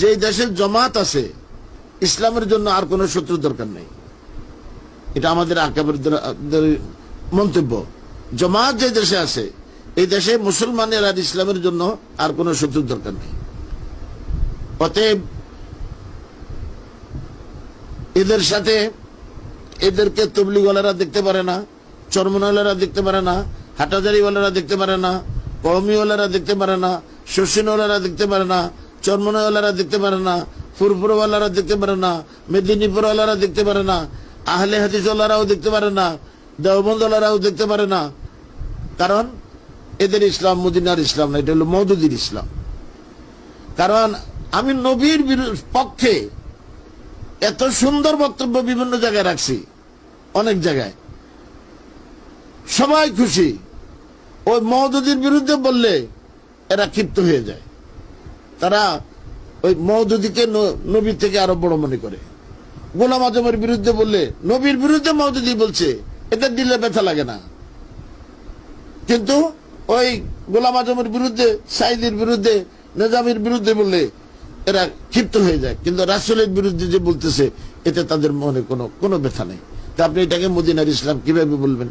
যে দেশের জমাত আছে, ইসলামের জন্য আর কোনো শত্রু দরকার নেই। এটা আমাদের আকাবের মন্তব্য। জমাত যে দেশে আছে, এই দেশে মুসলমানের আর ইসলামের জন্য আর কোনো শত্রু দরকার নেই। অতএব, এদের সাথে এদেরকে তবলিগলারা দেখতে পারে না চর্মনওয়ালারা দেখতে পারে না, হাটাজারিওয়ালারা দেখতে পারে না কৌমিওয়ালারা দেখতে পারে না শশিনওয়ালারা দেখতে পারে না চর্মনওয়ালারা দেখতে পারে না, ফুরফুরওয়ালারা দেখতে পারে না, মেদিনীপুরওয়ালারা দেখতে পারে না, আহলে হাদিসওয়ালারাও দেখতে পারে না, দেওবন্দওয়ালারাও দেখতে পারে না। কারণ এদের ইসলাম মদিনার ইসলাম না, এটা হলো মৌদুদির ইসলাম। কারণ আমি নবীর বিরু- পক্ষে এত সুন্দর বক্তব্য বিভিন্ন জায়গায় রাখছি, অনেক জায়গায়। সবাই খুশি, ওই মহদুদির বিরুদ্ধে বললে এরা ক্ষিপ্ত হয়ে যায়। তারা ওই মহদুদিকে নবীর থেকে আরও বড় মনে করে। গোলাম আজমের বিরুদ্ধে বললে, নবীর বিরুদ্ধে মহদুদি বলছে, এদের দিলে ব্যথা লাগে না। কিন্তু ওই গোলাম আজমের বিরুদ্ধে, সাইদির বিরুদ্ধে, নিজামের বিরুদ্ধে বললে, এরা ক্ষিপ্ত হয়ে যায়। কিন্তু রাসুলের বিরুদ্ধে যে বলতেছে, এতে তাদের মনে কোনো কোনো ব্যথা নেই। তা আপনি এটাকে মদিনার ইসলাম কীভাবে বলবেন?